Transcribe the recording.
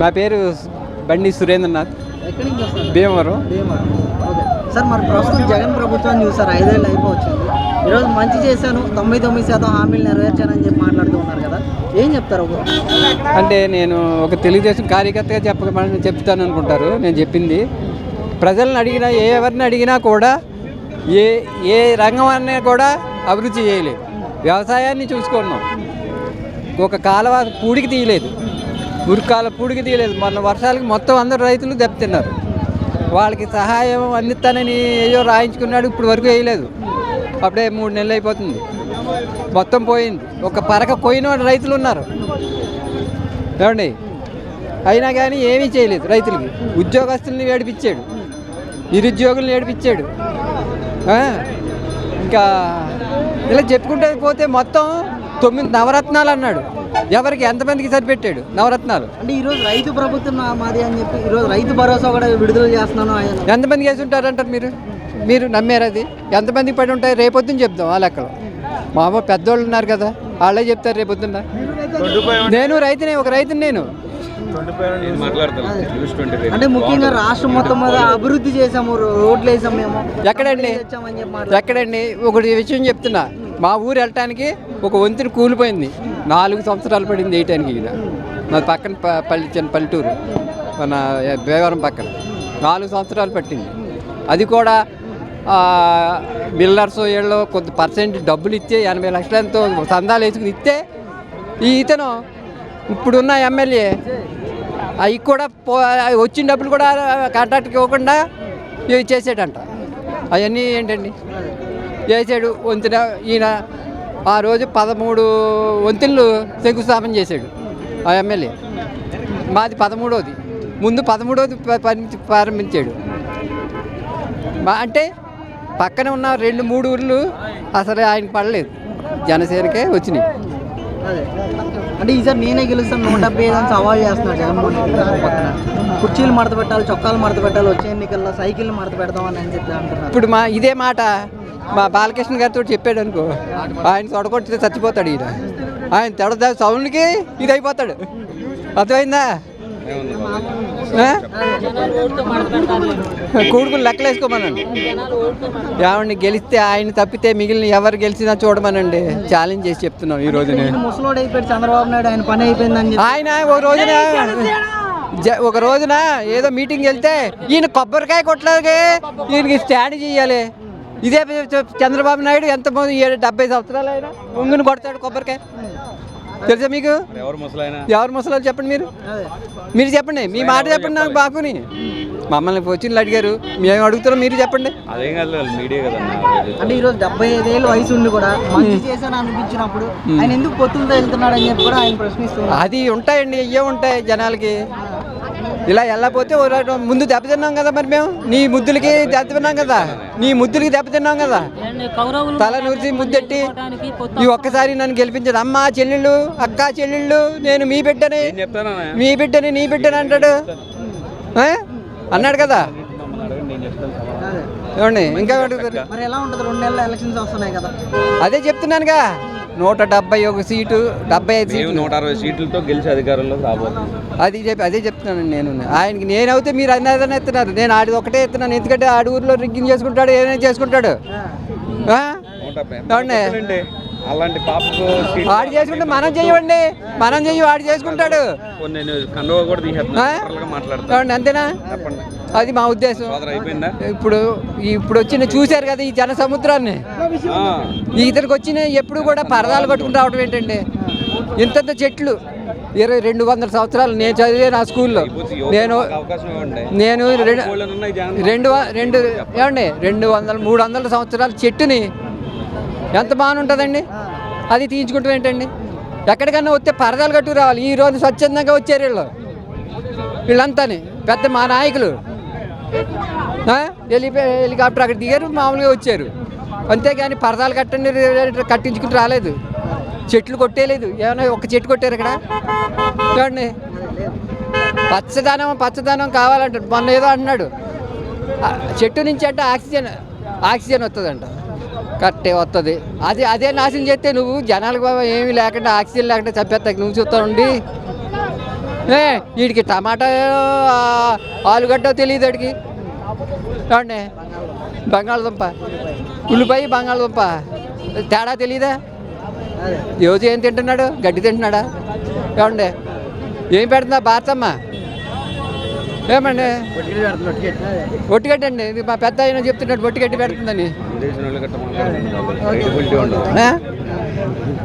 నా పేరు బండి సురేంద్రనాథ్. భీమవరం. సార్ మరి ప్రస్తుతం జగన్ ప్రభుత్వం చూసారు? ఐదేళ్ళు అయిపోవచ్చింది. ఈరోజు మంచి చేశాను తొంభై తొమ్మిది శాతం హామీలు నెరవేర్చానని చెప్పి మాట్లాడుతూ ఉన్నారు కదా. ఏం చెప్తారు అంటే నేను ఒక తెలుగుదేశం కార్యకర్తగా చెప్పమని చెప్తాను అనుకుంటారు. నేను చెప్పింది ప్రజలను అడిగినా ఏ ఎవరిని అడిగినా కూడా ఏ ఏ రంగం అన్నా కూడా అభివృద్ధి చేయలేదు. వ్యవసాయాన్ని చూసుకున్నాం. ఒక కాలువ పూడికి తీయలేదు. ఉరికాల పూడికి తీయలేదు. మొన్న వర్షాలకి మొత్తం అందరు రైతులు దెబ్బతిన్నారు. వాళ్ళకి సహాయం అందిస్తానని ఏయో రాయించుకున్నాడు ఇప్పుడు వరకు వేయలేదు. అప్పుడే మూడు నెలలు అయిపోతుంది. మొత్తం పోయింది. ఒక పరక పోయిన రైతులు ఉన్నారు. ఏమండి? అయినా కానీ ఏమీ చేయలేదు రైతులకి. ఉద్యోగస్తుల్ని ఏడిపించాడు. నిరుద్యోగుల్ని ఏడిపించాడు. ఇంకా ఇలా చెప్పుకుంటే పోతే మొత్తం తొమ్మిది నవరత్నాలు అన్నాడు. ఎవరికి ఎంతమందికి సరిపెట్టాడు? నవరత్నాలు. అంటే ఈరోజు రైతు ప్రభుత్వం మాది అని చెప్పి ఈరోజు రైతు భరోసా కూడా విడుదల చేస్తున్నాను ఆయన. ఎంతమందికి వేసి ఉంటారంటారు మీరు? మీరు నమ్మారు అది? ఎంతమందికి పడి ఉంటాయి? రేపొద్దున చెప్దాం ఆ లెక్కలో. మామూలు పెద్దోళ్ళు ఉన్నారు కదా వాళ్ళే చెప్తారు రేపొద్దున. నేను రైతునే ఒక రైతుని నేను. అంటే ముఖ్యంగా రాష్ట్రం మొత్తం మీద అభివృద్ధి చేసాము రోడ్లు వేసాము మేము. ఎక్కడండి? ఎక్కడండి? ఒకటి విషయం చెప్తున్నా. మా ఊరు వెళ్ళటానికి ఒక వంతెన కూలిపోయింది. నాలుగు సంవత్సరాలు పడింది వేయటానికి ఈయన మా పక్కన ప- పల్లి చిన్న పల్లెటూరు. మన భేవరం పక్కన. నాలుగు సంవత్సరాలు పట్టింది. అది కూడా బిల్లర్స్ బిల్డర్స్ వీళ్ళు కొంత పర్సెంట్ డబ్బులు ఇస్తే ఎనభై లక్షలతో సందాలు వేసుకుని ఇస్తే ఈ ఇతను ఇప్పుడున్న ఎమ్మెల్యే అవి కూడా పో వచ్చిన డబ్బులు కూడా కాంట్రాక్ట్కి ఇవ్వకుండా ఇవి చేసాడంట అవన్నీ ఏంటండి? చేసాడు వంతెన ఈయన ఆ రోజు పదమూడు వంతెనలు శంకుస్థాపన చేశాడు ఆ ఎమ్మెల్యే. మాది పదమూడోది. ముందు పదమూడోది ప- పని- ప్రారంభించాడు. మా అంటే పక్కన ఉన్న రెండు మూడు ఊర్లు అసలు ఆయన పడలేదు. జనసేనకే వచ్చినాయి. అదే అంటే ఈసారి నేనే గెలుస్తాను నూట డెబ్బై ఐదు అని సవాల్ చేస్తున్నాడు జగన్మోహన్ రెడ్డి పక్కన. కుర్చీలు మడత పెట్టాలి చొక్కాలు మడత పెట్టాలి వచ్చే ఎన్నికల్లో సైకిల్ మడత పెడదామని అని చెప్పి అంటున్నారు. ఇప్పుడు మా ఇదే మాట మా బాలకృష్ణ గారితో చెప్పాడు అనుకో. ఆయన తొడగొట్టితే చచ్చిపోతాడు ఈయన ఆయన తెడదా సౌండ్కి ఇది అయిపోతాడు అర్థమైందా? ఆ? కూడుకుని లెక్కలు వేసుకోమనండి ఏమండి గెలిస్తే ఆయన తప్పితే మిగిలిన ఎవరు గెలిచినా చూడమనండి. ఛాలెంజ్ చేసి చెప్తున్నాం ఈ రోజు చంద్రబాబు నాయుడు ఆయన పని అయిపోయిందని ఆయన ఒక రోజున జ- ఒక రోజున ఏదో మీటింగ్ వెళ్తే ఈయన కొబ్బరికాయ కొట్టలేకే ఈయనకి స్టాండ్ చేయాలి. ఇదే చంద్రబాబు నాయుడు ఎంత మంది ఏడు డెబ్బై సంవత్సరాలు ఆయన? ఉంగుని కొడతాడు కొబ్బరికాయ. తెలుసా మీకు? ఎవరు ముసలైనా ఎవరు ముసలాలు చెప్పండి మీరు? మీరు చెప్పండి. మీ మాట చెప్పండి నాకు బాగుని మమ్మల్ని వచ్చిన అడిగారు. మేము అడుగుతున్నాం మీరు చెప్పండి. అదేం కాదు మీడియా కదన్నా అంటే ఈరోజు డెబ్బై ఐదేళ్ళు వయసు ఉండి కూడా. మంచి చేశాను అనిపించినప్పుడు ఆయన ఎందుకు పొత్తులతో వెళ్తున్నాడు అని చెప్పి కూడా ఆయన ప్రశ్నిస్తున్నారు. అది ఉంటాయండి ఇవే ఉంటాయి జనాలకి. ఇలా రోజు ముందు దెబ్బతిన్నాం కదా మరి మేము? నీ ముద్దులకి దెబ్బతిన్నాం కదా? నీ ముద్దులకి దెబ్బతిన్నాం కదా? తల నూరిసి ముద్దెట్టి ఈ ఒక్కసారి నన్ను గెలిపించదు అమ్మ చెల్లెళ్ళు అక్క చెల్లెళ్ళు నేను మీ బిడ్డని ఏం చెప్తానా మీ బిడ్డని నీ బిడ్డని అంటాడు. ఆ? అన్నాడు కదా? ఏమండి ఇంకా అడుగుతారు మరి ఎలా ఉంటుంది? రెండు నెలల ఎలక్షన్స్ వస్తున్నాయి కదా. అదే చెప్తున్నానుగా. నూట డెబ్బై ఒక సీటు డెబ్బై ఐదు సీట్లు. నూట అరవై సీట్లతో గెలిచి అధికారంలోకి రాబోతున్నాం. అది చెప్పి అదే చెప్తున్నాను నేను. ఆయనకి నేను అవుతే మీరు అన్నదని ఎత్తున్నారు. నేను ఆడి ఒకటే ఎత్తున్నాను. ఎందుకంటే ఆడి ఊర్లో రిగ్గింగ్ చేసుకుంటాడు ఏమైనా చేసుకుంటాడు. అలాంటి పాపకు ఆడు చేసుకుంటే మనం చెయ్యండి. మనం చెయ్యి వాడు చేసుకుంటాడు. నేను కండువా కూడా మాట్లాడతాను. అంతేనా? చెప్పండి. అది మా ఉద్దేశం. ఇప్పుడు ఇప్పుడు వచ్చిన చూశారు కదా ఈ జన సముద్రాన్ని ఇతనికి వచ్చిన ఎప్పుడు కూడా పరదాలు కట్టుకుని రావడం ఏంటండి? ఇంతంత చెట్లు. ఇరవై రెండు వందల సంవత్సరాలు నేను చదివే నా స్కూల్లో. నేను నేను రెండు. రెండు రెండు ఏమండి రెండు వందల మూడు వందల సంవత్సరాల చెట్టుని ఎంత బాగుంటుందండి? అది తీయించుకుంటాం ఏంటండి? ఎక్కడికన్నా వస్తే పరదాలు కట్టుకు రావాలి. ఈ రోజు స్వచ్ఛందంగా వచ్చారు వీళ్ళు. వీళ్ళంతాని. పెద్ద మా నాయకులు. హెలికాప్టర్ అక్కడ దిగారు మామూలుగా వచ్చారు. అంతేగాని పరదాలు కట్టండి కట్టించుకుంటూ రాలేదు. చెట్లు కొట్టేయలేదు ఏమైనా ఒక చెట్టు కొట్టారు ఇక్కడ? చూడండి. పచ్చదనం పచ్చదనం కావాలంట మొన్న ఏదో అంటున్నాడు చెట్టు నుంచి అంటే ఆక్సిజన్ ఆక్సిజన్ వస్తుందంట కరెక్టే వస్తుంది అదే అదే నాశనం చేస్తే నువ్వు జనాలకు బాబా ఏమీ లేకుండా ఆక్సిజన్ లేకుండా చంపేస్తా నువ్వు చూస్తా ఉండి ఏ వీడికి టమాటా ఆలుగడ్డ తెలియదు వాడికి. ఏమండి? బంగాళదుంప. ఉల్లిపాయ బంగాళదుంప. తేడా తెలియదా రోజు ఏం తింటున్నాడు? గడ్డి తింటున్నాడా? చూడండి ఏం పెడుతుందా భారతమ్మ ఏమండి? ఒట్టిగడ్డి అండి. ఇది మా పెద్ద ఆయన చెప్తున్నాడు ఒట్టిగడ్డి పెడుతుందని.